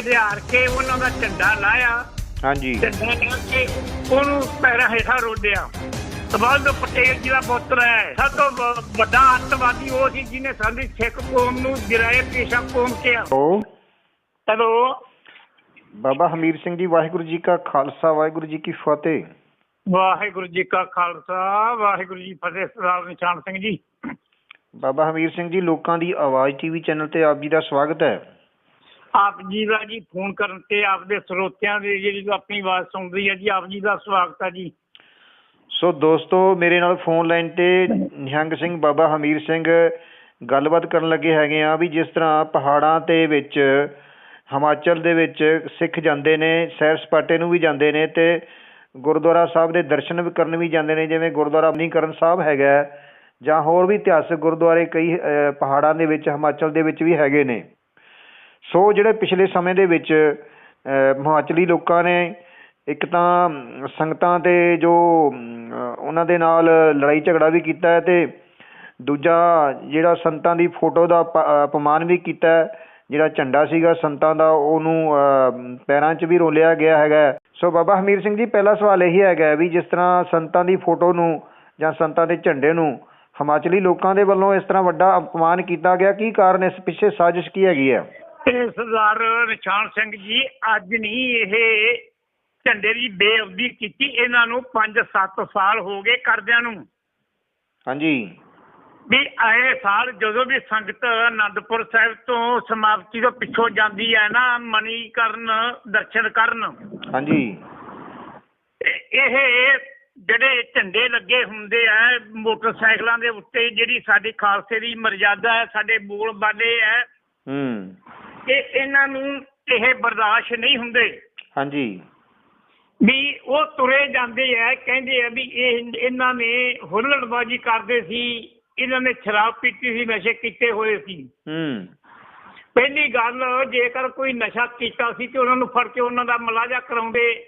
ਖਿਆਰ ਕੇ ਉਹਨਾਂ ਦਾ ਝੰਡਾ ਲਾਇਆ ਹਾਂਜੀ। ਝੰਡਾ ਲਾ ਕੇ ਉਹਨੂੰ ਪੈਰਾਂ ਹੇਠਾਂ ਰੋੜਿਆ ਸਵਾਲ ਪਟੇਲ ਜੀ ਦਾ ਪੁੱਤਰ ਹੈ। ਸਭ ਤੋਂ ਵੱਡਾ ਅੱਤਵਾਦੀ ਉਹ ਸੀ ਜਿਹਨੇ ਸਾਡੀ ਸਿੱਖ ਕੌਮ ਨੂੰ ਜਿਰਾਏ ਪੇਸ਼ਾ ਕੌਮ ਕਿਹਾ। ਹੈਲੋ। ਬਾਬਾ ਹਮੀਰ ਸਿੰਘ ਜੀ ਵਾਹਿਗੁਰੂ ਜੀ ਕਾ ਖਾਲਸਾ ਵਾਹਿਗੁਰੂ ਜੀ ਕੀ ਫਤਿਹ। ਵਾਹਿਗੁਰੂ ਜੀ ਕਾ ਖਾਲਸਾ ਵਾਹਿਗੁਰੂ ਜੀ ਫਤਿਹ ਸਰਦਾਰ ਨਿਸ਼ਾਨ ਸਿੰਘ ਜੀ। ਬਾਬਾ ਹਮੀਰ ਸਿੰਘ ਜੀ ਲੋਕਾਂ ਦੀ ਆਵਾਜ਼ ਟੀਵੀ ਚੈਨਲ ਤੇ ਆਪ ਜੀ ਦਾ ਸਵਾਗਤ ਹੈ। ਆਪ ਜੀ ਦਾ ਜੀ ਫੋਨ ਕਰਨ ਤੇ ਆਪਦੇ ਸਰੋਤਿਆਂ ਦੀ ਜਿਹੜੀ ਆਪਣੀ ਆਵਾਜ਼ ਸੁਣਦੀ ਹੈ ਜੀ, ਆਪ ਜੀ ਦਾ ਸਵਾਗਤ ਹੈ ਜੀ। ਸੋ ਦੋਸਤੋ, ਮੇਰੇ ਨਾਲ ਫੋਨ ਲਾਈਨ ਤੇ ਨਿਹੰਗ ਸਿੰਘ ਬਾਬਾ ਹਮੀਰ ਸਿੰਘ ਗੱਲਬਾਤ ਕਰਨ ਲੱਗੇ ਹੈਗੇ ਆ ਵੀ ਜਿਸ ਤਰ੍ਹਾਂ ਪਹਾੜਾਂ ਤੇ ਵਿੱਚ, ਹਿਮਾਚਲ ਦੇ ਵਿੱਚ ਸਿੱਖ ਜਾਂਦੇ ਨੇ, ਸੈਰ ਸਪਾਟੇ ਨੂੰ ਵੀ ਜਾਂਦੇ ਨੇ ਤੇ ਗੁਰਦੁਆਰਾ ਸਾਹਿਬ ਦੇ ਦਰਸ਼ਨ ਵੀ ਕਰਨ ਵੀ ਜਾਂਦੇ ਨੇ, ਜਿਵੇਂ ਗੁਰਦੁਆਰਾ ਮਨੀਕਰਨ ਸਾਹਿਬ ਹੈਗਾ ਜਾਂ ਹੋਰ ਵੀ ਇਤਿਹਾਸਕ ਗੁਰਦੁਆਰੇ ਕਈ ਪਹਾੜਾਂ ਦੇ ਵਿੱਚ, ਹਿਮਾਚਲ ਦੇ ਵਿੱਚ ਵੀ ਹੈਗੇ ਨੇ। ਸੋ ਜਿਹੜੇ ਪਿਛਲੇ ਸਮੇਂ ਦੇ ਵਿੱਚ ਹਿਮਾਚਲੀ ਲੋਕਾਂ ਨੇ ਇੱਕ ਤਾਂ ਸੰਗਤਾਂ ਤੇ ਜੋ ਉਹਨਾਂ ਦੇ ਨਾਲ ਲੜਾਈ ਝਗੜਾ ਵੀ ਕੀਤਾ ਅਤੇ ਦੂਜਾ ਜਿਹੜਾ ਸੰਤਾਂ ਦੀ ਫੋਟੋ ਦਾ ਅਪ- ਅਪਮਾਨ ਵੀ ਕੀਤਾ ਜਿਹੜਾ ਝੰਡਾ ਸੀਗਾ ਸੰਤਾਂ ਦਾ, ਉਹਨੂੰ ਪੈਰਾਂ 'ਚ ਵੀ ਰੋਲਿਆ ਗਿਆ ਹੈਗਾ ਸੋ ਬਾਬਾ ਹਮੀਰ ਸਿੰਘ ਜੀ, ਪਹਿਲਾ ਸਵਾਲ ਇਹੀ ਹੈਗਾ ਵੀ ਜਿਸ ਤਰ੍ਹਾਂ ਸੰਤਾਂ ਦੀ ਫੋਟੋ ਨੂੰ ਜਾਂ ਸੰਤਾਂ ਦੇ ਝੰਡੇ ਨੂੰ ਹਿਮਾਚਲੀ ਲੋਕਾਂ ਦੇ ਵੱਲੋਂ ਇਸ ਤਰ੍ਹਾਂ ਵੱਡਾ ਅਪਮਾਨ ਕੀਤਾ ਗਿਆ, ਕੀ ਕਾਰਨ ਇਸ ਪਿੱਛੇ ਸਾਜ਼ਿਸ਼ ਕੀ ਹੈਗੀ ਹੈ? ਇਹ ਸਰਦਾਰ ਨਿਸ਼ਾਨ ਸਿੰਘ ਜੀ ਅੱਜ ਨਹੀਂ ਇਹ ਝੰਡੇ ਦੀ ਬੇਅਦਬੀ ਕੀਤੀ ਇਹਨਾਂ ਨੂੰ 5-7 ਸਾਲ ਹੋ ਗਏ ਕਰਦਿਆਂ ਨੂੰ। ਹਾਂਜੀ। ਵੀ ਆਏ ਸਾਲ ਜਦੋਂ ਵੀ ਸੰਗਤ ਆਨੰਦਪੁਰ ਸਾਹਿਬ ਤੋਂ ਸਮਾਪਤੀ ਤੋਂ ਪਿੱਛੋਂ ਜਾਂਦੀ ਹੈ ਨਾ ਮਨੀਕਰਨ ਦਰਸ਼ਨ ਕਰਨ। ਹਾਂਜੀ। ਇਹ ਇਹ ਜਿਹੜੇ ਝੰਡੇ ਲੱਗੇ ਹੁੰਦੇ ਆ ਮੋਟਰਸਾਈਕਲਾਂ ਦੇ ਉੱਤੇ ਜਿਹੜੀ ਸਾਡੀ ਖਾਲਸੇ ਦੀ ਮਰਜ਼ਾਦਾ ਹੈ ਸਾਡੇ ਬੋਲ ਬਾਲੇ ਹੈ। ਹੂੰ। ਇਹ ਇਹਨਾਂ ਨੂੰ ਇਹ ਬਰਦਾਸ਼ਤ ਨਹੀਂ ਹੁੰਦੇ। ਹਾਂਜੀ। ਵੀ ਉਹ ਤੁਰੇ ਜਾਂਦੇ ਆ ਕਹਿੰਦੇ ਆ ਵੀ ਇਹ ਇਹਨਾਂ ਨੇ ਹੁੱਲੜਬਾਜੀ ਕਰਦੇ ਸੀ ਇਹਨਾਂ ਨੇ ਸ਼ਰਾਬ ਪੀਤੀ ਸੀ ਨਸ਼ੇ ਕੀਤੇ ਹੋਏ ਸੀ। ਹੂੰ। ਪਹਿਲੀ ਗੱਲ ਜੇਕਰ ਕੋਈ ਨਸ਼ਾ ਕੀਤਾ ਸੀ ਤੇ ਉਹਨਾਂ ਨੂੰ ਫੜ ਕੇ ਉਹਨਾਂ ਦਾ ਮਲਾਜਾ ਕਰਾਉਂਦੇ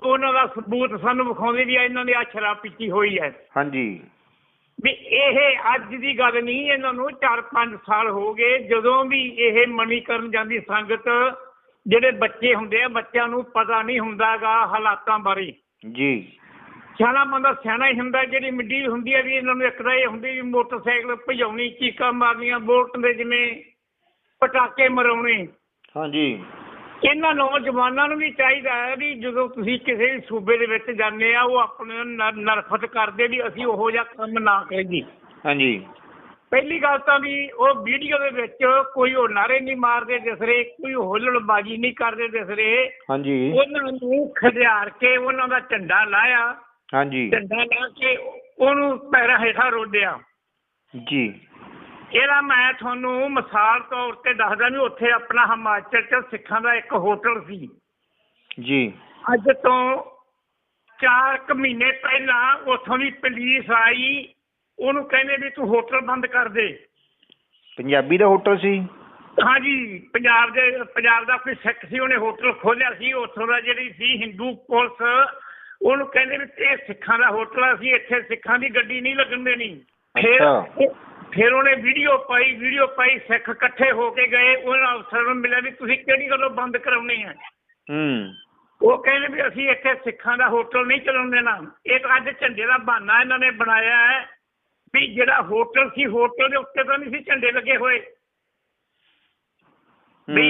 ਉਹਨਾਂ ਦਾ ਸਬੂਤ ਸਾਨੂੰ ਵਿਖਾਉਂਦੇ ਵੀ ਇਹਨਾਂ ਨੇ ਆ ਸ਼ਰਾਬ ਪੀਤੀ ਹੋਈ ਹੈ। ਹਾਂਜੀ। ਵੀ ਇਹ ਅੱਜ ਦੀ ਗੱਲ ਨਹੀਂ ਇਹਨਾਂ ਨੂੰ 4-5 ਸਾਲ ਹੋ ਗਏ ਜਦੋਂ ਵੀ ਇਹ ਮਨੀਕਰਨ ਜਾਂਦੀ ਸੰਗਤ ਜਿਹੜੇ ਬੱਚੇ ਹੁੰਦੇ ਆ ਬੱਚਿਆਂ ਨੂੰ ਪਤਾ ਨਹੀਂ ਹੁੰਦਾਗਾ ਹਾਲਾਤਾਂ ਬਾਰੇ। ਜੀ। ਸਿਆਣਾ ਬੰਦਾ ਸਿਆਣਾ ਹੀ ਹੁੰਦਾ ਜਿਹੜੀ ਮਿੱਡੀ ਹੁੰਦੀ ਹੈ ਵੀ ਇਹਨਾਂ ਨੂੰ ਇੱਕ ਤਾਂ ਇਹ ਹੁੰਦੀ ਵੀ ਮੋਟਰਸਾਈਕਲ ਭਜਾਉਣੀ ਚੀਕਾਂ ਮਾਰਨੀਆਂ ਬੋਲਟ ਦੇ ਜਿਵੇਂ ਪਟਾਕੇ ਮਰਾਉਣੇ ਹਾਂਜੀ। ਇਹਨਾਂ ਨੌਜਵਾਨਾਂ ਨੂੰ ਵੀ ਚਾਹੀਦਾ ਹੈ ਵੀ ਜਦੋਂ ਤੁਸੀਂ ਕਿਸੇ ਵੀ ਸੂਬੇ ਦੇ ਵਿੱਚ ਜਾਂਦੇ ਆ ਉਹ ਆਪਣੇ ਨਰ- ਨਰਫਤ ਕਰਦੇ ਵੀ ਅਸੀਂ ਉਹੋ ਜਿਹਾ ਕੰਮ ਨਾ ਕਰੀਏ। ਹਾਂਜੀ। ਪਹਿਲੀ ਗੱਲ ਤਾਂ ਵੀ ਉਹ ਵੀਡੀਓ ਦੇ ਵਿੱਚ ਕੋਈ ਉਹ ਨਾਰੇ ਨਹੀਂ ਮਾਰਦੇ ਦਿਸ ਰਹੇ ਕੋਈ ਹੁੱਲੜਬਾਜੀ ਨਹੀਂ ਕਰਦੇ ਦਿਸ ਰਹੇ। ਹਾਂਜੀ। ਉਹਨਾਂ ਨੂੰ ਖਿਆਰ ਕੇ ਉਹਨਾਂ ਦਾ ਝੰਡਾ ਲਾਇਆ। ਹਾਂਜੀ। ਝੰਡਾ ਲਾ ਕੇ ਉਹਨੂੰ ਪੈਰਾਂ ਹੇਠਾਂ ਰੋੜਿਆ ਜੀ। ਇਹਦਾ ਮੈਂ ਤੁਹਾਨੂੰ ਮਿਸਾਲ ਤੌਰ ਤੇ ਦੱਸਦਾ ਵੀ ਉੱਥੇ ਆਪਣਾ ਹਿਮਾਚਲ ਚ ਸਿੱਖਾਂ ਦਾ ਇੱਕ ਹੋਟਲ ਸੀ। ਜੀ। ਅੱਜ ਤੋਂ 4 ਕੁ ਮਹੀਨੇ ਪਹਿਲਾਂ ਉੱਥੋਂ ਦੀ ਪੁਲਿਸ ਆਈ ਉਹਨੂੰ ਕਹਿੰਦੇ ਵੀ ਤੂੰ ਹੋਟਲ ਬੰਦ ਕਰ ਦੇ। ਪੰਜਾਬੀ ਦਾ ਹੋਟਲ ਸੀ? ਹਾਂਜੀ ਪੰਜਾਬ ਦੇ ਪੰਜਾਬ ਦਾ ਕੋਈ ਸਿੱਖ ਸੀ ਉਹਨੇ ਹੋਟਲ ਖੋਲਿਆ ਸੀ ਉੱਥੋਂ ਦਾ ਜਿਹੜੀ ਸੀ ਹਿੰਦੂ ਪੁਲਿਸ ਉਹਨੂੰ ਕਹਿੰਦੇ ਵੀ ਇਹ ਸਿੱਖਾਂ ਦਾ ਹੋਟਲ ਆ ਸੀ ਇੱਥੇ ਸਿੱਖਾਂ ਦੀ ਗੱਡੀ ਨਹੀਂ ਲੱਗਣ ਦੇਣੀ। ਫਿਰ। ਫਿਰ ਉਹਨੇ ਵੀਡੀਓ ਪਾਈ ਵੀਡੀਓ ਪਾਈ ਸਿੱਖ ਇਕੱਠੇ ਹੋ ਕੇ ਗਏ। ਉਹਨਾਂ ਅਫਸਰ ਨੂੰ ਮਿਲਿਆ ਵੀ ਤੁਸੀਂ ਕਿਹੜੀ ਗੱਲੋਂ ਬੰਦ ਕਰਾਉਣੀ ਹੈ ਹੂੰ। ਉਹ ਕਹਿੰਦੇ ਵੀ ਅਸੀਂ ਇੱਥੇ ਸਿੱਖਾਂ ਦਾ ਹੋਟਲ ਨਹੀਂ ਚੱਲਣ ਦੇਣਾ ਇਹ ਤਾਂ ਅੱਜ ਝੰਡੇ ਦਾ ਬਹਾਨਾ ਇਹਨਾਂ ਨੇ ਬਣਾਇਆ ਹੈ ਵੀ ਜਿਹੜਾ ਹੋਟਲ ਸੀ ਹੋਟਲ ਦੇ ਉੱਤੇ ਤਾਂ ਨਹੀਂ ਸੀ ਝੰਡੇ ਲੱਗੇ ਹੋਏ। ਵੀ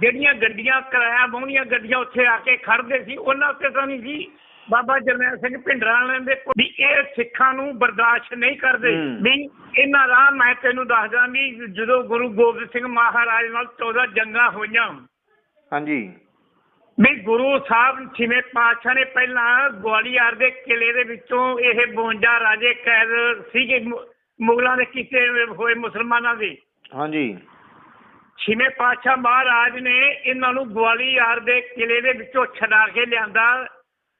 ਜਿਹੜੀਆਂ ਗੱਡੀਆਂ ਕਿਰਾਇਆ ਬਹੁਣੀਆਂ ਗੱਡੀਆਂ ਉੱਥੇ ਆ ਕੇ ਖੜਦੇ ਸੀ ਉਹਨਾਂ ਉੱਤੇ ਤਾਂ ਨਹੀਂ ਸੀ। ਬਾਬਾ ਜਰਨੈਲ ਸਿੰਘ ਭਿੰਡਰਾਂ ਵਾਲਿਆਂ ਦੇ ਵੀ ਇਹ ਸਿੱਖਾਂ ਨੂੰ ਬਰਦਾਸ਼ਤ ਨਹੀਂ ਕਰਦੇ। ਵੀ ਇਹਨਾਂ ਦਾ ਮੈਂ ਤੈਨੂੰ ਦੱਸਦਾ ਵੀ ਜਦੋਂ ਗੁਰੂ ਗੋਬਿੰਦ ਸਿੰਘ ਮਹਾਰਾਜ ਨਾਲ 14 ਜੰਗਾਂ ਹੋਈਆਂ। ਹਾਂਜੀ। ਵੀ ਗੁਰੂ ਸਾਹਿਬ ਛੇਵੇਂ ਪਾਤਸ਼ਾਹ ਨੇ ਪਹਿਲਾਂ ਗਵਾਲੀਅਰ ਦੇ ਕਿਲੇ ਦੇ ਵਿੱਚੋਂ ਇਹ 52 ਰਾਜੇ ਕੈਦ ਸੀਗੇ ਮੁਗਲਾਂ ਦੇ ਕੀਤੇ ਹੋਏ ਮੁਸਲਮਾਨਾਂ ਦੇ। ਹਾਂਜੀ। ਛੇਵੇਂ ਪਾਤਸ਼ਾਹ ਮਹਾਰਾਜ ਨੇ ਇਹਨਾਂ ਨੂੰ ਗਵਾਲੀਅਰ ਦੇ ਕਿਲੇ ਦੇ ਵਿੱਚੋਂ ਛਡਾ ਕੇ ਲਿਆਂਦਾ।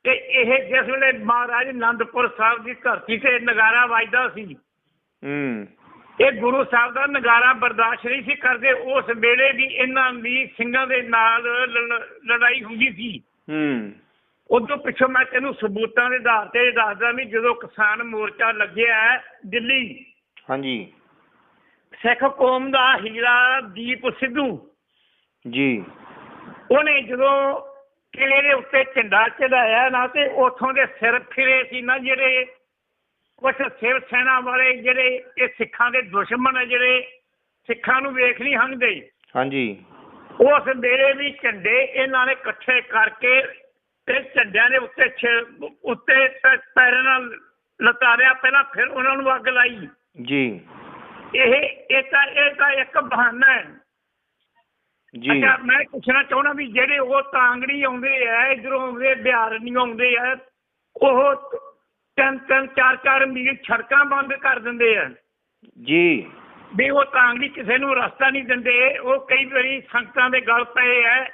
ਤੇ ਇਹ ਜਿਸ ਵੇਲੇ ਮਹਾਰਾਜ ਆਨੰਦਪੁਰ ਸਾਹਿਬ ਦੀ ਧਰਤੀ ਤੇ ਨਗਾਰਾ ਵੱਜਦਾ ਸੀ ਹੂੰ। ਇਹ ਗੁਰੂ ਸਾਹਿਬ ਦਾ ਨਗਾਰਾ ਬਰਦਾਸ਼ਤ ਨਹੀਂ ਸੀ ਕਰਦੇ ਉਸ ਵੇਲੇ ਵੀ ਇਹਨਾਂ ਦੀ ਸਿੰਘਾਂ ਦੇ ਨਾਲ ਲੜਾਈ ਹੁੰਦੀ ਸੀ। ਹੂੰ। ਉਦੋਂ ਪਿੱਛੋਂ ਮੈਂ ਤੈਨੂੰ ਸਬੂਤਾਂ ਦੇ ਆਧਾਰ ਤੇ ਦੱਸਦਾ ਵੀ ਜਦੋਂ ਕਿਸਾਨ ਮੋਰਚਾ ਲੱਗਿਆ ਦਿੱਲੀ ਹਾਂਜੀ। ਸਿੱਖ ਕੌਮ ਦਾ ਹੀਰਾ ਦੀਪ ਸਿੱਧੂ ਜੀ। ਉਹਨੇ ਜਦੋਂ ਕਿਲੇ ਦੇ ਉੱਤੇ ਝੰਡਾ ਚੜਾਇਆ ਨਾ ਤੇ ਉਥੋਂ ਦੇ ਸਿਰ ਫਿਰੇ ਸੀ ਨਾ ਜਿਹੜੇ ਕੁਛ ਸਿਰ ਸੈਨਾ ਵਾਲੇ ਜਿਹੜੇ ਇਹ ਸਿੱਖਾਂ ਦੇ ਦੁਸ਼ਮਣ ਆ ਜਿਹੜੇ ਸਿੱਖਾਂ ਨੂੰ ਵੇਖ ਨਹੀਂ ਹੰਗਦੇ। ਹਾਂਜੀ। ਉਸ ਵੇਲੇ ਵੀ ਝੰਡੇ ਇਹਨਾਂ ਨੇ ਇਕੱਠੇ ਕਰਕੇ ਤੇ ਝੰਡਿਆਂ ਦੇ ਉੱਤੇ ਛੇ- ਉੱਤੇ ਪ- ਪੈਰਾਂ ਨਾਲ ਲਤਾਰਿਆ ਪਹਿਲਾਂ ਫਿਰ ਉਹਨਾਂ ਨੂੰ ਅੱਗ ਲਾਈ। ਜੀ। ਇਹ ਇਹ ਤਾਂ ਇਹ ਤਾਂ ਇੱਕ ਬਹਾਨਾ ਹੈ। ਜੀ। ਅੱਛਾ ਮੈਂ ਪੁੱਛਣਾ ਚਾਹੁੰਦਾ ਵੀ ਜਿਹੜੇ ਉਹ ਤਾਂਗੜੀ ਆਉਂਦੇ ਆ ਇਧਰੋਂ ਆਉਂਦੇ ਬਿਹਾਰ ਨਹੀਂ ਆਉਂਦੇ ਆ ਉਹ ਤਿੰਨ ਤਿੰਨ ਚਾਰ ਚਾਰ ਮੀਲ ਸੜਕਾਂ ਬੰਦ ਕਰ ਦਿੰਦੇ ਆ। ਜੀ। ਵੀ ਉਹ ਤਾਂਗੜੀ ਕਿਸੇ ਨੂੰ ਰਸਤਾ ਨਹੀਂ ਦਿੰਦੇ ਉਹ ਕਈ ਵਾਰੀ ਸੰਗਤਾਂ ਦੇ ਗਲ ਪਏ ਆ।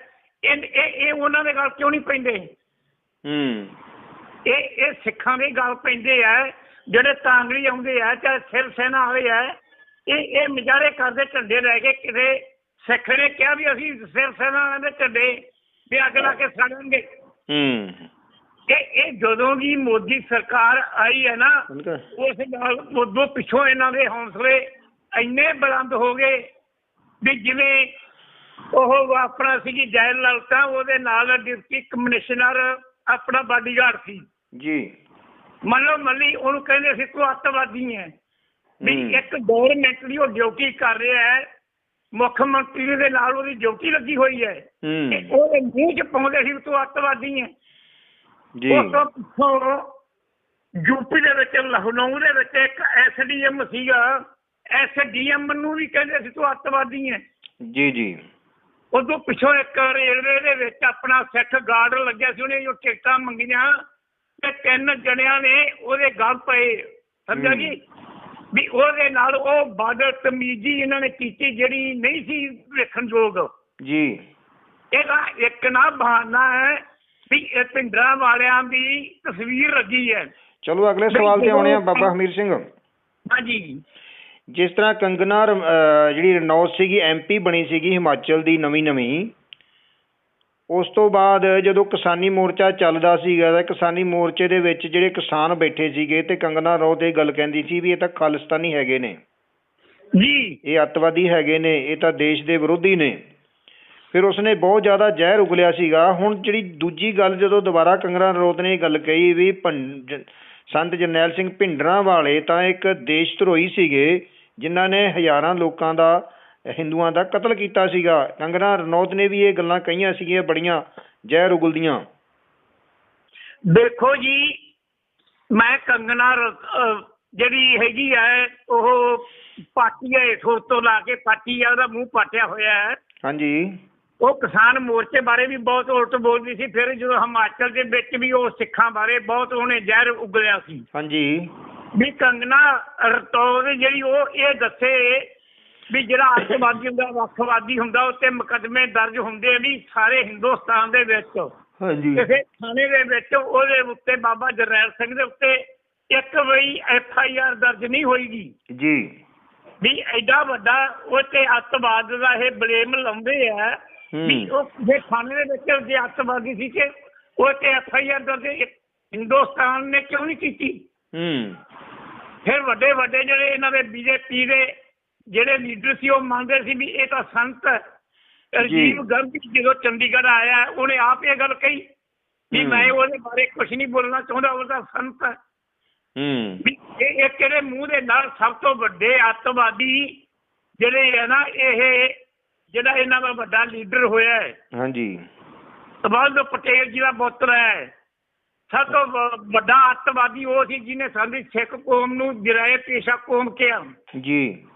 ਇਹ ਇਹ ਉਹਨਾਂ ਦੇ ਗਲ ਕਿਉਂ ਨਹੀਂ ਪੈਂਦੇ? ਹੂੰ। ਇਹ ਇਹ ਸਿੱਖਾਂ ਦੇ ਗਲ ਪੈਂਦੇ ਆ ਜਿਹੜੇ ਤਾਂਗੜੀ ਆਉਂਦੇ ਆ ਚਾਹੇ ਸਿਰ ਸੈਨਾ ਵਾਲੇ ਆ ਇਹ ਇਹ ਮਜਾਰੇ ਕਰਦੇ ਝੰਡੇ ਲੈ ਕੇ ਕਿਤੇ ਸਿੱਖ ਨੇ ਕਿਹਾ ਵੀ ਅਸੀਂ ਸਿਰ ਸੈਨਾ ਦੇ ਝੰਡੇ ਵੀ ਅੱਗ ਲਾ ਕੇ ਸਾੜਾਂਗੇ। ਹੂੰ। ਇਹ ਇਹ ਜਦੋਂ ਦੀ ਮੋਦੀ ਸਰਕਾਰ ਆਈ ਹੈ ਨਾ ਉਸ ਨਾਲ ਉਦੋਂ ਪਿੱਛੋਂ ਇਹਨਾਂ ਦੇ ਹੌਸਲੇ ਇੰਨੇ ਬੁਲੰਦ ਹੋ ਗਏ ਵੀ ਜਿਵੇਂ ਉਹ ਆਪਣਾ ਸੀਗੀ ਜੈਲ ਲਲਤਾ ਉਹਦੇ ਨਾਲ ਡਿਪਟੀ ਕਮਿਸ਼ਨਰ ਆਪਣਾ ਬਾਡੀਗਾਰਡ ਸੀ। ਜੀ। ਮੰਨ ਲਓ ਮੱਲੀ ਉਹਨੂੰ ਕਹਿੰਦੇ ਸੀ ਤੂੰ ਅੱਤਵਾਦੀ ਹੈ ਵੀ। ਇੱਕ ਗਵਰਨਮੈਂਟ ਦੀ ਉਹ ਡਿਊਟੀ ਕਰ ਰਿਹਾ ਹੈ ਮੁੱਖ ਮੰਤਰੀ ਦੇ ਨਾਲ ਉਹਦੀ ਡਿਊਟੀ ਲੱਗੀ ਹੋਈ ਹੈ। ਹੂੰ। ਉਹਦੇ ਮੂੰਹ 'ਚ ਪਾਉਂਦੇ ਸੀ ਤੂੰ ਅੱਤਵਾਦੀ ਹੈ ਜੀ। ਉਸ ਤੋਂ ਪਿੱਛੋਂ ਯੂਪੀ ਦੇ ਵਿੱਚ ਲਖਨਊ ਦੇ ਵਿੱਚ ਇੱਕ ਐਸਡੀਐਮ ਸੀਗਾ। ਐਸਡੀਐਮ ਨੂੰ ਵੀ ਕਹਿੰਦੇ ਸੀ ਤੂੰ ਅੱਤਵਾਦੀ ਹੈ ਜੀ ਜੀ। ਉਦੋਂ ਪਿੱਛੋਂ ਇੱਕ ਰੇਲਵੇ ਦੇ ਵਿੱਚ ਆਪਣਾ ਸਿੱਖ ਗਾਰਡ ਲੱਗਿਆ ਸੀ ਉਹਨੇ ਜੋ ਟਿਕਟਾਂ ਮੰਗੀਆਂ ਤੇ ਤਿੰਨ ਜਣਿਆਂ ਨੇ ਉਹਦੇ ਗਲ ਪਏ। ਸਮਝਿਆ। ਜੀ? ਵੀ ਉਹਦੇ ਨਾਲ ਉਹ ਬਾਰਡਰ ਤਮੀਜ਼ੀ ਇਹਨਾਂ ਨੇ ਕੀਤੀ ਜਿਹੜੀ ਨਹੀਂ ਸੀ ਵੇਖਣ ਯੋਗ। ਜੀ। ਇਹਦਾ ਇੱਕ ਨਾ ਬਹਾਨਾ ਹੈ ਵੀ ਇਹ ਪਿੰਡਰਾਂ ਵਾਲਿਆਂ ਦੀ ਤਸਵੀਰ ਲੱਗੀ ਹੈ। ਚਲੋ ਅਗਲੇ ਸਵਾਲ ਤੇ ਆਉਣੇ ਆ ਬਾਬਾ ਹਮੀਰ ਸਿੰਘ। ਹਾਂਜੀ। ਜਿਸ ਤਰ੍ਹਾਂ ਕੰਗਨਾ ਜਿਹੜੀ ਰਣੌਤ ਸੀਗੀ ਐਮਪੀ ਬਣੀ ਸੀਗੀ ਹਿਮਾਚਲ ਦੀ ਨਵੀਂ ਨਵੀਂ ਉਸ ਤੋਂ ਬਾਅਦ ਜਦੋਂ ਕਿਸਾਨੀ ਮੋਰਚਾ ਚੱਲਦਾ ਸੀਗਾ ਤਾਂ ਕਿਸਾਨੀ ਮੋਰਚੇ ਦੇ ਵਿੱਚ ਜਿਹੜੇ ਕਿਸਾਨ ਬੈਠੇ ਸੀਗੇ ਤੇ ਕੰਗਨਾ ਰਣੌਤ ਇਹ ਗੱਲ ਕਹਿੰਦੀ ਸੀ ਵੀ ਇਹ ਤਾਂ ਖਾਲਿਸਤਾਨੀ ਹੈਗੇ ਨੇ। ਜੀ। ਇਹ ਅੱਤਵਾਦੀ ਹੈਗੇ ਨੇ ਇਹ ਤਾਂ ਦੇਸ਼ ਦੇ ਵਿਰੋਧੀ ਨੇ। ਫਿਰ ਉਸਨੇ ਬਹੁਤ ਜ਼ਿਆਦਾ ਜ਼ਹਿਰ ਉਗਲਿਆ ਸੀਗਾ। ਹੁਣ ਜਿਹੜੀ ਦੂਜੀ ਗੱਲ ਜਦੋਂ ਦੁਬਾਰਾ ਕੰਗਨਾ ਰਣੌਤ ਨੇ ਇਹ ਗੱਲ ਕਹੀ ਵੀ ਸੰਤ ਜਰਨੈਲ ਸਿੰਘ ਭਿੰਡਰਾਂ ਵਾਲੇ ਤਾਂ ਇੱਕ ਦੇਸ਼ ਧਰੋਹੀ ਸੀਗੇ ਜਿਨ੍ਹਾਂ ਨੇ ਹਜ਼ਾਰਾਂ ਲੋਕਾਂ ਦਾ ਹਿੰਦੂਆਂ ਦਾ ਕਤਲ ਕੀਤਾ ਸੀਗਾ। ਕੰਗਨਾ ਰਣੌਤ ਨੇ ਵੀ ਇਹ ਗੱਲਾਂ ਕਹੀਆਂ ਸੀਗੀਆਂ ਬੜੀਆਂ ਜ਼ਹਿਰ ਉਗਲਦੀਆਂ ਦੇਖੋ ਜੀ ਮੈਂ ਕੰਗਨਾ ਜਿਹੜੀ ਹੈਗੀ ਹੈ ਉਹ ਪਾਟੀ ਹੈ ਠੋਰ ਤੋਂ ਲਾ ਕੇ ਪਾਟੀ ਹੈ ਉਹਦਾ ਮੂੰਹ ਪਾਟਿਆ ਹੋਇਆ ਹੈ। ਹਾਂਜੀ। ਉਹ ਕਿਸਾਨ ਮੋਰਚੇ ਬਾਰੇ ਵੀ ਬਹੁਤ ਉਲਟ ਬੋਲਦੀ ਸੀ ਫਿਰ ਜਦੋਂ ਹਿਮਾਚਲ ਦੇ ਵਿੱਚ ਵੀ ਉਹ ਸਿੱਖਾਂ ਬਾਰੇ ਬਹੁਤ ਉਹਨੇ ਜ਼ਹਿਰ ਉਗਲਿਆ ਸੀ। ਹਾਂਜੀ। ਵੀ ਕੰਗਨਾ ਰਤੌਰ ਜਿਹੜੀ ਉਹ ਇਹ ਦੱਸੇ ਵੀ ਜਿਹੜਾ ਅੱਤਵਾਦੀ ਹੁੰਦਾ ਵੱਖਵਾਦੀ ਹੁੰਦਾ ਉੱਤੇ ਮੁਕੱਦਮੇ ਦਰਜ ਹੁੰਦੇ ਆ ਵੀ ਸਾਰੇ ਹਿੰਦੁਸਤਾਨ ਦੇ ਵਿੱਚ। ਹਾਂਜੀ। ਕਿਸੇ ਥਾਣੇ ਦੇ ਵਿੱਚ ਉਹਦੇ ਉੱਤੇ ਬਾਬਾ ਜਰਨੈਲ ਸਿੰਘ ਦੇ ਉੱਤੇ ਇੱਕ ਵੀ ਐਫ ਆਈ ਆਰ ਦਰਜ ਨਹੀਂ ਹੋਈਗੀ। ਜੀ। ਵੀ ਐਡਾ ਵੱਡਾ ਉਹ ਤੇ ਅੱਤਵਾਦ ਦਾ ਇਹ ਬਲੇਮ ਲਾਉਂਦੇ ਆ ਵੀ ਉਹ ਜੇ ਥਾਣੇ ਦੇ ਵਿੱਚ ਜੇ ਅੱਤਵਾਦੀ ਸੀ ਕਿ ਉਹ ਤੇ ਐਫ ਆਈ ਆਰ ਦਰਜ ਹਿੰਦੁਸਤਾਨ ਨੇ ਕਿਉਂ ਨਹੀਂ ਕੀਤੀ? ਹੂੰ। ਫਿਰ ਵੱਡੇ ਵੱਡੇ ਜਿਹੜੇ ਇਹਨਾਂ ਦੇ ਬੀਜੇਪੀ ਦੇ ਜਿਹੜੇ ਲੀਡਰ ਸੀ ਉਹ ਮੰਨਦੇ ਸੀ ਵੀ ਇਹ ਤਾਂ ਸੰਤ ਹੈ। ਰਾਜੀਵ ਗਾਂਧੀ ਜਦੋਂ ਚੰਡੀਗੜ੍ਹ ਆਇਆ ਉਹਨੇ ਆਪ ਇਹ ਗੱਲ ਕਹੀ ਵੀ। ਮੈਂ ਉਹਦੇ ਬਾਰੇ ਕੁਝ ਨਹੀਂ ਬੋਲਣਾ ਚਾਹੁੰਦਾ ਉਹ ਤਾਂ ਸੰਤ ਹੈ। ਹੂੰ। ਇਹ ਇਹ ਕਿਹੜੇ ਮੂੰਹ ਦੇ ਨਾਲ ਸਭ ਤੋਂ ਵੱਡੇ ਅੱਤਵਾਦੀ ਜਿਹੜੇ ਹੈ ਨਾ ਇਹ ਜਿਹੜਾ ਇਹਨਾਂ ਦਾ ਵੱਡਾ ਲੀਡਰ ਹੋਇਆ ਹੈ। ਹਾਂਜੀ। ਸਬੰਧ ਪਟੇਲ ਜੀ ਦਾ ਪੁੱਤਰ ਹੈ। ਸਭ ਤੋਂ ਵੱਡਾ ਅੱਤਵਾਦੀ ਉਹ ਸੀ ਜਿਹਨੇ ਸਾਡੀ ਸਿੱਖ ਕੌਮ ਨੂੰ ਜਰਾਏ ਪੇਸ਼ਾ ਕੌਮ ਕਿਹਾ। ਜੀ।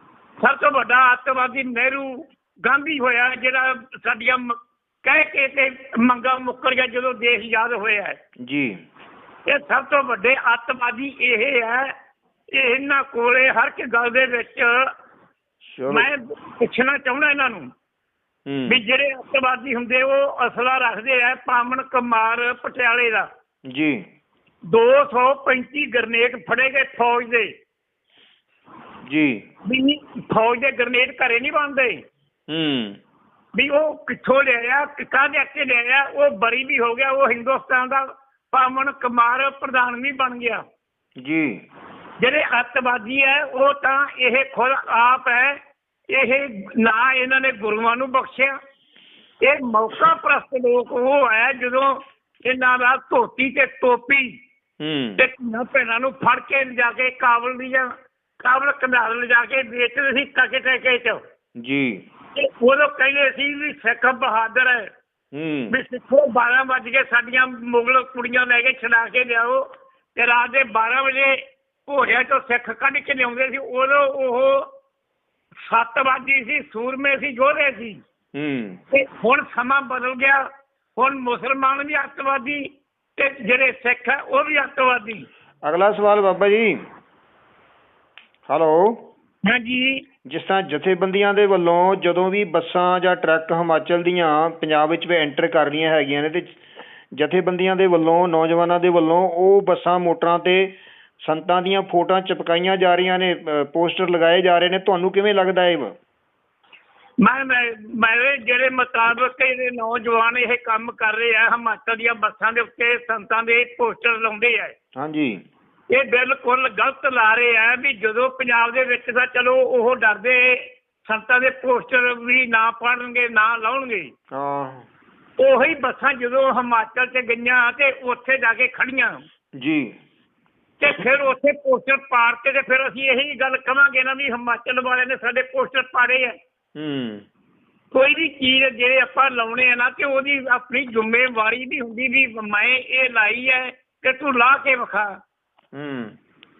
ਸਭ ਤੋਂ ਵੱਡਾ ਅੱਤਵਾਦੀ ਨਹਿਰੂ ਗਾਂਧੀ ਹੋਇਆ ਜਿਹੜਾ ਸਾਡੀਆਂ ਕਹਿ ਕੇ ਤੇ ਮੰਗਾ ਮੁੱਕਰ ਗਿਆ ਜਦੋਂ ਦੇਸ਼ ਆਜ਼ਾਦ ਹੋਇਆ। ਜੀ। ਇਹ ਸਭ ਤੋਂ ਵੱਡੇ ਅੱਤਵਾਦੀ ਇਹ ਹੈ ਇਹ ਇਹਨਾਂ ਕੋਲੇ ਹਰ ਇੱਕ ਗੱਲ ਦੇ ਵਿੱਚ ਮੈਂ ਪੁੱਛਣਾ ਚਾਹੁੰਦਾ ਇਹਨਾਂ ਨੂੰ ਵੀ ਜਿਹੜੇ ਅੱਤਵਾਦੀ ਹੁੰਦੇ ਉਹ ਅਸਲਾ ਰੱਖਦੇ ਆ ਪਾਮਨ ਕੁਮਾਰ ਪਟਿਆਲੇ ਦਾ। ਜੀ। 235 ਗ੍ਰਨੇਡ ਫੜੇ ਗਏ ਫੌਜ ਦੇ। ਜੀ। ਵੀ ਫੌਜ ਦੇ ਗ੍ਰਨੇਡ ਘਰੇ ਨਹੀਂ ਬਣਦੇ ਹੂੰ। ਵੀ ਉਹ ਕਿੱਥੋਂ ਲਿਆਇਆ ਕਾਹਦੇ ਅੱਤੇ ਲਿਆਇਆ ਉਹ ਬਰੀ ਵੀ ਹੋ ਗਿਆ ਉਹ ਹਿੰਦੁਸਤਾਨ ਦਾ ਪਾਵਨ ਕੁਮਾਰ ਪ੍ਰਧਾਨ ਵੀ ਬਣ ਗਿਆ। ਜੀ। ਜਿਹੜੇ ਅੱਤਵਾਦੀ ਹੈ ਉਹ ਤਾਂ ਇਹ ਖੁਦ ਆਪ ਹੈ ਇਹ ਨਾ ਇਹਨਾਂ ਨੇ ਗੁਰੂਆਂ ਨੂੰ ਬਖਸ਼ਿਆ। ਇਹ ਮੌਕਾ ਪ੍ਰਸਤ ਲੋਕ ਉਹ ਹੈ ਜਦੋਂ ਇਹਨਾਂ ਦਾ ਧੋਤੀ ਤੇ ਟੋਪੀ ਹੂੰ। ਤੇ ਧੀਆਂ ਭੈਣਾਂ ਨੂੰ ਫੜ ਕੇ ਲਿਜਾ ਕੇ ਕਾਬਲ ਦੀਆਂ ਕਾਬਲ ਕੰਧਾਰ ਲਿਜਾ ਕੇ ਵੇਚਦੇ ਸੀ ਟਕੇ ਟਕੇ ਚ। ਜੀ। ਤੇ ਉਦੋਂ ਕਹਿੰਦੇ ਸੀ ਵੀ ਸਿੱਖ ਬਹਾਦਰ ਹੈ। ਹੂੰ। ਵੀ ਸਿੱਖੋ 12 ਵਜ ਕੇ ਸਾਡੀਆਂ ਮੁਗਲ ਕੁੜੀਆਂ ਲੈ ਕੇ ਛਡਾ ਕੇ ਲਿਆਓ। ਤੇ ਰਾਤ ਦੇ 12 ਵਜੇ ਘੋੜਿਆਂ ਚੋਂ ਸਿੱਖ ਕੱਢ ਕੇ ਲਿਆਉਂਦੇ ਸੀ। ਉਦੋਂ ਉਹ ਸੱਤਵਾਦੀ ਸੀ ਸੂਰਮੇ ਸੀ ਯੋਧੇ ਸੀ। ਹੂੰ। ਤੇ ਹੁਣ ਸਮਾਂ ਬਦਲ ਗਿਆ। ਹੁਣ ਮੁਸਲਮਾਨ ਵੀ ਅੱਤਵਾਦੀ ਤੇ ਜਿਹੜੇ ਸਿੱਖ ਹੈ ਉਹ ਵੀ ਅੱਤਵਾਦੀ। ਅਗਲਾ ਸਵਾਲ ਬਾਬਾ ਜੀ। ਹੈਲੋ ਹਾਂਜੀ। ਜਿਸ ਤਰ੍ਹਾਂ ਜਥੇਬੰਦੀਆਂ ਦੇ ਵੱਲੋਂ ਜਦੋਂ ਵੀ ਬੱਸਾਂ ਜਾਂ ਟਰੱਕ ਹਿਮਾਚਲ ਦੀਆਂ ਪੰਜਾਬ ਵਿੱਚ ਵੀ ਐਂਟਰ ਕਰ ਰਹੀਆਂ ਹੈਗੀਆਂ ਨੇ ਤੇ ਜਥੇਬੰਦੀਆਂ ਦੇ ਵੱਲੋਂ ਨੌਜਵਾਨਾਂ ਦੇ ਵੱਲੋਂ ਉਹ ਬੱਸਾਂ ਮੋਟਰਾਂ ਤੇ ਸੰਤਾਂ ਦੀਆਂ ਫੋਟੋਆਂ ਚਿਪਕਾਈਆਂ ਜਾ ਰਹੀਆਂ ਨੇ ਅ, ਪੋਸਟਰ ਲਗਾਏ ਜਾ ਰਹੇ ਨੇ। ਤੁਹਾਨੂੰ ਕਿਵੇਂ ਲੱਗਦਾ ਹੈ ਇਹ? ਮੈਂ ਮੈਂ ਮੇਰੇ ਜਿਹੜੇ ਮੁਤਾਬਕ ਇਹਦੇ ਨੌਜਵਾਨ ਇਹ ਕੰਮ ਕਰ ਰਹੇ ਆ ਹਿਮਾਚਲ ਦੀਆਂ ਬੱਸਾਂ ਦੇ ਉੱਤੇ ਸੰਤਾਂ ਦੇ ਪੋਸਟਰ ਲਾਉਂਦੇ ਆ। ਹਾਂਜੀ। ਇਹ ਬਿਲਕੁਲ ਗਲਤ ਲਾ ਰਹੇ ਆ ਵੀ ਜਦੋਂ ਪੰਜਾਬ ਦੇ ਵਿੱਚ ਤਾਂ ਚਲੋ ਉਹ ਡਰਦੇ ਸੰਤਾਂ ਦੇ ਪੋਸਟਰ ਵੀ ਨਾ ਪੜਨਗੇ ਨਾ ਲਾਉਣਗੇ। ਹਾਂ। ਉਹੀ ਬੱਸਾਂ ਜਦੋਂ ਹਿਮਾਚਲ 'ਚ ਗਈਆਂ ਤੇ ਉੱਥੇ ਜਾ ਕੇ ਖੜੀਆਂ ਜੀ। ਤੇ ਫਿਰ ਉੱਥੇ ਪੋਸਟਰ ਪਾੜ ਕੇ ਤੇ ਫਿਰ ਅਸੀਂ ਇਹੀ ਗੱਲ ਕਵਾਂਗੇ ਨਾ ਵੀ ਹਿਮਾਚਲ ਵਾਲਿਆਂ ਨੇ ਸਾਡੇ ਪੋਸਟਰ ਪਾੜੇ ਆ। ਹੂੰ। ਕੋਈ ਵੀ ਚੀਜ਼ ਜਿਹੜੇ ਆਪਾਂ ਲਾਉਣੇ ਆ ਨਾ ਤੇ ਉਹਦੀ ਆਪਣੀ ਜ਼ਿੰਮੇਵਾਰੀ ਵੀ ਹੁੰਦੀ ਵੀ ਮੈਂ ਇਹ ਲਾਈ ਹੈ ਕਿ ਤੂੰ ਲਾ ਕੇ ਵਿਖਾ। ਹੂੰ।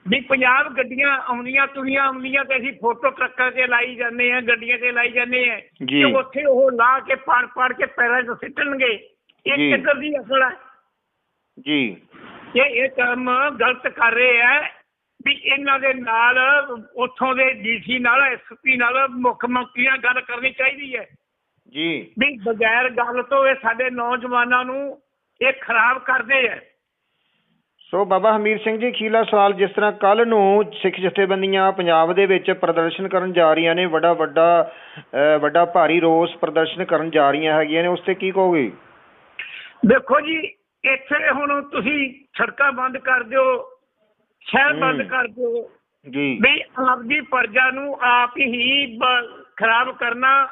ਵੀ ਪੰਜਾਬ ਗੱਡੀਆਂ ਆਉਂਦੀਆਂ ਤੁਰੀਆਂ ਆਉਂਦੀਆਂ ਤੇ ਅਸੀਂ ਫੋਟੋ ਟਰੱਕਾਂ ਤੇ ਲਾਈ ਜਾਂਦੇ ਆ ਗੱਡੀਆਂ ਤੇ ਲਾਈ ਜਾਂਦੇ ਆ ਜੀ। ਤੇ ਉੱਥੇ ਉਹ ਲਾ ਕੇ ਪਾੜ ਪਾੜ ਕੇ ਪੈਰਾਂ 'ਚ ਸਿੱਟਣਗੇ। ਇਹ ਜੀ। ਕਿੱਧਰ ਦੀ ਅਸਲ ਹੈ? ਜੀ। ਇਹ ਇਹ ਕੰਮ ਗਲਤ ਕਰ ਰਹੇ ਆ ਵੀ ਇਹਨਾਂ ਦੇ ਨਾਲ ਉੱਥੋਂ ਦੇ ਡੀਸੀ ਨਾਲ ਐਸਪੀ ਨਾਲ ਮੁੱਖ ਮੰਤਰੀ ਨਾਲ ਗੱਲ ਕਰਨੀ ਚਾਹੀਦੀ ਹੈ। ਜੀ। ਵੀ ਬਗੈਰ ਗੱਲ ਤੋਂ ਇਹ ਸਾਡੇ ਨੌਜਵਾਨਾਂ ਨੂੰ ਇਹ ਖਰਾਬ ਕਰਦੇ ਆ ਸੋ ਬਾਬਾ ਹਮੀਰ ਸਿੰਘ ਜੀ ਖੀਲਾ ਸਵਾਲ ਜਿਸ ਤਰ੍ਹਾਂ ਕੱਲ ਨੂੰ ਸਿੱਖ ਜਥੇਬੰਦੀਆਂ ਪੰਜਾਬ ਦੇ ਵਿੱਚ ਪ੍ਰਦਰਸ਼ਨ ਕਰਨ ਜਾ ਰਹੀਆਂ ਨੇ ਵੱਡਾ ਵੱਡਾ ਵੱਡਾ ਭਾਰੀ ਰੋਸ ਪ੍ਰਦਰਸ਼ਨ ਕਰਨ ਜਾ ਰਹੀਆਂ ਹੈਗੀਆਂ ਨੇ ਉਸ ਤੇ ਕੀ ਕਹੋਗੇ? ਦੇਖੋ ਜੀ ਇੱਥੇ ਹੁਣ ਤੁਸੀਂ ਸੜਕਾਂ ਬੰਦ ਕਰ ਦਿਓ ਸ਼ਹਿਰ ਬੰਦ। ਕਰ ਦਿਓ। ਜੀ। ਵੀ ਆਪਦੀ ਪ੍ਰਜਾ ਨੂੰ ਆਪ ਹੀ ਖਰਾਬ ਕਰਨਾ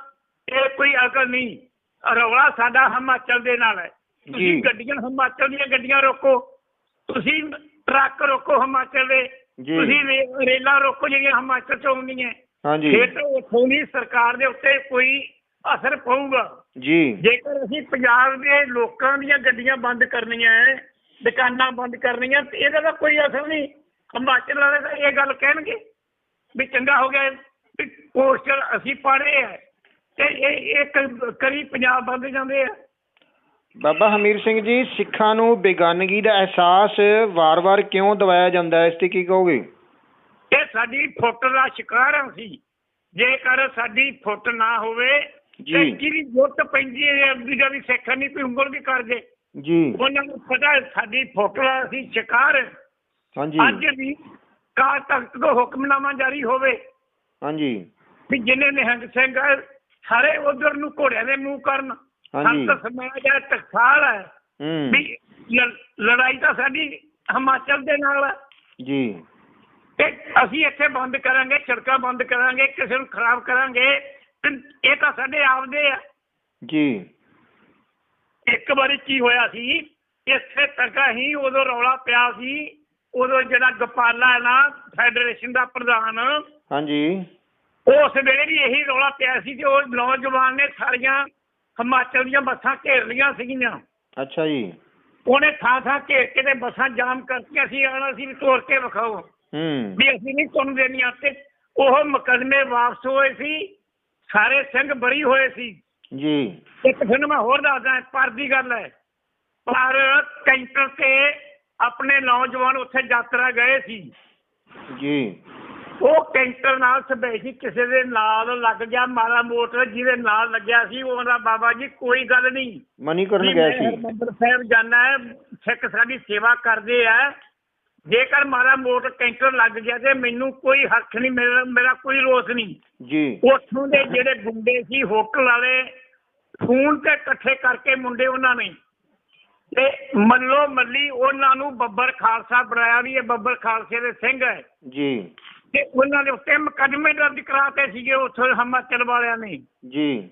ਇਹ ਕੋਈ ਅਕਲ ਨਹੀਂ। ਰੌਲਾ ਸਾਡਾ ਹਿਮਾਚਲ ਦੇ ਨਾਲ ਹੈ। ਤੁਸੀਂ। ਗੱਡੀਆਂ ਹਿਮਾਚਲ ਦੀਆਂ ਗੱਡੀਆਂ ਰੋਕੋ। ਤੁਸੀਂ ਟਰੱਕ ਰੋਕੋ ਹਿਮਾਚਲ ਦੇ ਜੀ। ਤੁਸੀਂ ਰੇ- ਰੇਲਾਂ ਰੋਕੋ ਜਿਹੜੀਆਂ ਹਿਮਾਚਲ ਤੋਂ ਆਉਂਦੀਆਂ। ਹਾਂਜੀ। ਫਿਰ ਤਾਂ ਉੱਥੋਂ ਦੀ ਸਰਕਾਰ ਦੇ ਉੱਤੇ ਕੋਈ ਅਸਰ ਪਊਗਾ। ਜੀ। ਜੇਕਰ ਅਸੀਂ ਪੰਜਾਬ ਦੇ ਲੋਕਾਂ ਦੀਆਂ ਗੱਡੀਆਂ ਬੰਦ ਕਰਨੀਆਂ ਹੈ ਦੁਕਾਨਾਂ ਬੰਦ ਕਰਨੀਆਂ ਤੇ ਇਹਦਾ ਤਾਂ ਕੋਈ ਅਸਰ ਨਹੀਂ। ਹਿਮਾਚਲ ਵਾਲੇ ਤਾਂ ਇਹ ਗੱਲ ਕਹਿਣਗੇ ਵੀ ਚੰਗਾ ਹੋ ਗਿਆ ਵੀ ਪੋਸਟਰ ਅਸੀਂ ਪਾੜੇ ਆ ਤੇ ਇਹ ਇਹ ਕ- ਕਰੀ ਪੰਜਾਬ ਬੰਦ ਜਾਂਦੇ ਆ ਬਾਬਾ ਹਮੀਰ ਸਿੰਘ ਜੀ ਸਿੱਖਾਂ ਨੂੰ ਬੇਗਾਨਗੀ ਦਾ ਅਹਿਸਾਸ ਵਾਰ-ਵਾਰ ਕਿਉਂ ਦਿਵਾਇਆ ਜਾਂਦਾ ਹੈ? ਇਸ ਤੇ ਕੀ ਕਹੋਗੇ? ਇਹ ਸਾਡੀ ਫੁੱਟ ਦਾ ਸ਼ਿਕਾਰ ਹਾਂ ਅਸੀਂ। ਜੇਕਰ ਸਾਡੀ ਫੁੱਟ ਨਾ ਹੋਵੇ। ਤੇ ਜਿਹਦੀ ਗੁੱਟ ਪੈਂਦੀ ਹੈ ਦੂਜਾ ਵੀ ਸਿੱਖ ਨਹੀਂ ਕੋਈ ਉਂਗਲ ਵੀ ਕਰ ਜੇ। ਜੀ। ਉਹਨਾਂ ਨੂੰ ਪਤਾ ਸਾਡੀ ਫੁੱਟ ਦਾ ਅਸੀਂ ਸ਼ਿਕਾਰ। ਹਾਂਜੀ। ਅੱਜ ਵੀ ਕਾਲ ਤਖਤ ਤੋਂ ਹੁਕਮਨਾਮਾ ਜਾਰੀ ਹੋਵੇ। ਹਾਂਜੀ। ਵੀ ਜਿੰਨੇ ਨਿਹੰਗ ਸਿੰਘ ਸਾਰੇ ਉਧਰ ਨੂੰ ਘੋੜਿਆਂ ਦੇ ਮੂੰਹ ਕਰਨ। ਹਾਂਜੀ। ਸੰਤ ਸਮਾਜ ਹੈ ਟਕਸਾਲ ਹੈ। ਵੀ ਲੜਾਈ ਤਾਂ ਸਾਡੀ ਹਿਮਾਚਲ ਦੇ ਨਾਲ ਹੈ। ਜੀ। ਤੇ ਅਸੀਂ ਇੱਥੇ ਬੰਦ ਕਰਾਂਗੇ ਸੜਕਾਂ ਬੰਦ ਕਰਾਂਗੇ ਕਿਸੇ ਨੂੰ ਖਰਾਬ ਕਰਾਂਗੇ ਤੇ ਇਹ ਤਾਂ ਸਾਡੇ ਆਪਦੇ ਆ ਜੀ। ਇੱਕ ਵਾਰੀ ਕੀ ਹੋਇਆ ਸੀ ਇਸੇ ਤਰ੍ਹਾਂ ਹੀ ਉਦੋਂ ਰੌਲਾ ਪਿਆ ਸੀ ਉਦੋਂ ਜਿਹੜਾ ਗੋਪਾਲਾ ਹੈ ਨਾ ਫੈਡਰੇਸ਼ਨ ਦਾ ਪ੍ਰਧਾਨ ਹਾਂਜੀ। ਉਸ ਵੇਲੇ ਵੀ ਇਹੀ ਰੌਲਾ ਪਿਆ ਸੀ ਕਿ ਉਹ ਨੌਜਵਾਨ ਨੇ ਸਾਰੀਆਂ ਹਿਮਾਚਲ ਦੀਆਂ ਬੱਸਾਂ ਘੇਰ ਲਈਆਂ ਸੀਗੀਆਂ। ਅੱਛਾ ਜੀ। ਉਹਨੇ ਥਾਂ ਥਾਂ ਘੇਰ ਕੇ ਤੇ ਬੱਸਾਂ ਜਾਮ ਕਰਕੇ ਅਸੀਂ ਆਣਾ ਸੀ ਵੀ ਤੋੜ ਕੇ ਵਿਖਾਓ। ਹੂੰ। ਵੀ ਅਸੀਂ ਨਹੀਂ ਤੁਹਾਨੂੰ ਦੇਣੀਆਂ ਤੇ ਉਹ ਮੁਕੱਦਮੇ ਵਾਪਸ ਹੋਏ ਸੀ ਸਾਰੇ ਸਿੰਘ ਬਰੀ ਹੋਏ ਸੀ। ਜੀ। ਇੱਕ ਤੁਹਾਨੂੰ ਮੈਂ ਹੋਰ ਦੱਸਦਾ ਪਰ ਦੀ ਗੱਲ ਹੈ ਪਰ ਕੈਂਟਰ ਤੇ ਆਪਣੇ ਨੌਜਵਾਨ ਉੱਥੇ ਯਾਤਰਾ ਗਏ ਸੀ। ਜੀ। ਉਹ ਕੈਂਟਰ ਨਾਲ ਸਬੈਸੀ ਕਿਸੇ ਦੇ ਨਾਲ ਲੱਗ ਗਿਆ ਮਾਰਾ ਮੋਟਰ ਜਿਹਦੇ ਨਾਲ ਲੱਗਿਆ ਸੀ ਉਹਦਾ ਬਾਬਾ ਜੀ ਕੋਈ ਗੱਲ ਨਹੀਂ। ਮਨੀ ਕਰਨ ਮੈਂ ਸੀ। ਹਰਿਮੰਦਰ ਸਾਹਿਬ ਜਾਣਾ ਹੈ ਸਿੱਖ ਸਾਡੀ ਸੇਵਾ ਕਰਦੇ ਆ। ਜੇਕਰ ਮਾਰਾ ਮੋਟਰ ਕੈਂਟਰ ਲੱਗ ਗਿਆ ਤੇ ਮੈਨੂੰ ਕੋਈ ਹੱਕ ਨਹੀਂ ਮੇਰਾ ਮੇਰਾ ਕੋਈ ਰੋਸ ਨਹੀਂ। ਜੀ। ਉੱਥੋਂ ਦੇ ਜਿਹੜੇ ਗੁੰਡੇ ਸੀ ਹੋਟਲ ਵਾਲੇ ਫੋਨ ਤੇ ਇਕੱਠੇ ਕਰਕੇ ਮੁੰਡੇ ਉਹਨਾਂ ਨੇ। ਤੇ ਮੱਲੋ ਮੱਲੀ ਉਹਨਾਂ ਨੂੰ ਬੱਬਰ ਖਾਲਸਾ ਬਣਾਇਆ ਵੀ ਇਹ ਬੱਬਰ ਖਾਲਸੇ ਦੇ ਸਿੰਘ ਹੈ। ਜੀ। ਤੇ ਉਹਨਾਂ ਦੇ ਉੱਤੇ ਮੁਕੱਦਮੇ ਦਰਜ ਕਰਾਤੇ ਸੀਗੇ ਉੱਥੋਂ ਹਿਮਾਚਲ ਵਾਲਿਆਂ ਨੇ। ਜੀ।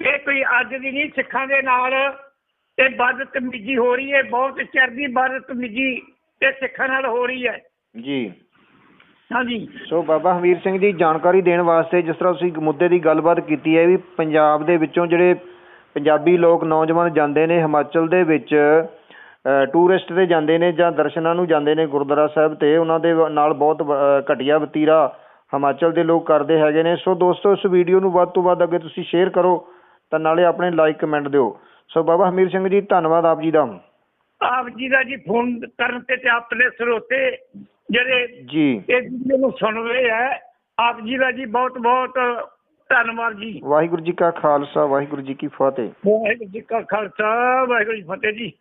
ਇਹ ਕੋਈ ਅੱਜ ਦੀ ਨਹੀਂ ਸਿੱਖਾਂ ਦੇ ਨਾਲ ਇਹ ਬਦਤਮੀਜ਼ੀ ਹੋ ਰਹੀ ਹੈ ਬਹੁਤ ਚਿਰ ਦੀ ਬਦਤਮੀਜ਼ੀ ਇਹ ਸਿੱਖਾਂ ਨਾਲ ਹੋ ਰਹੀ ਹੈ। ਜੀ। ਹਾਂਜੀ। ਸੋ ਬਾਬਾ ਹਮੀਰ ਸਿੰਘ ਜੀ ਜਾਣਕਾਰੀ ਦੇਣ ਵਾਸਤੇ ਜਿਸ ਤਰ੍ਹਾਂ ਤੁਸੀਂ ਮੁੱਦੇ ਦੀ ਗੱਲਬਾਤ ਕੀਤੀ ਹੈ ਵੀ ਪੰਜਾਬ ਦੇ ਵਿੱਚੋਂ ਜਿਹੜੇ ਪੰਜਾਬੀ ਲੋਕ ਨੌਜਵਾਨ ਜਾਂਦੇ ਨੇ ਹਿਮਾਚਲ ਦੇ ਵਿੱਚ ਟੂਰਿਸਟ ਤੇ ਜਾਂਦੇ ਨੇ ਜਾਂ ਦਰਸ਼ਨਾਂ ਨੂੰ ਜਾਂਦੇ ਨੇ ਗੁਰਦੁਆਰਾ ਸਾਹਿਬ ਤੇ ਉਹਨਾਂ ਦੇ ਨਾਲ ਬਹੁਤ ਘਟੀਆ ਵਤੀਰਾ ਹਿਮਾਚਲ ਦੇ ਲੋਕ ਕਰਦੇ ਹੈਗੇ ਨੇ। ਸੋ ਦੋਸਤੋ ਇਸ ਵੀਡੀਓ ਨੂੰ ਵੱਧ ਤੋਂ ਵੱਧ ਅੱਗੇ ਤੁਸੀਂ ਸ਼ੇਅਰ ਕਰੋ ਤਾਂ ਨਾਲੇ ਆਪਣੇ ਲਾਈਕ ਕਮੈਂਟ ਦਿਓ। ਸੋ ਬਾਬਾ ਹਮੀਰ ਸਿੰਘ ਜੀ ਧੰਨਵਾਦ ਆਪ ਜੀ ਦਾ। ਆਪ ਜੀ ਦਾ ਜੀ ਫੋਨ ਕਰਨ ਤੇ ਤੇ ਆਪਣੇ ਸਰੋਤੇ ਜਿਹੜੇ ਜੀ। ਇਹ ਵੀਡੀਓ ਨੂੰ ਸੁਣ ਰਹੇ ਹੈ ਆਪ ਜੀ ਦਾ ਜੀ ਬਹੁਤ ਬਹੁਤ ਧੰਨਵਾਦ ਜੀ। ਵਾਹਿਗੁਰੂ ਜੀ ਕਾ ਖਾਲਸਾ ਵਾਹਿਗੁਰੂ ਜੀ ਕੀ ਫਤਿਹ। ਵਾਹਿਗੁਰੂ ਜੀ ਕਾ ਖਾਲਸਾ ਵਾਹਿਗੁਰੂ ਜੀ ਫਤਿਹ ਜੀ।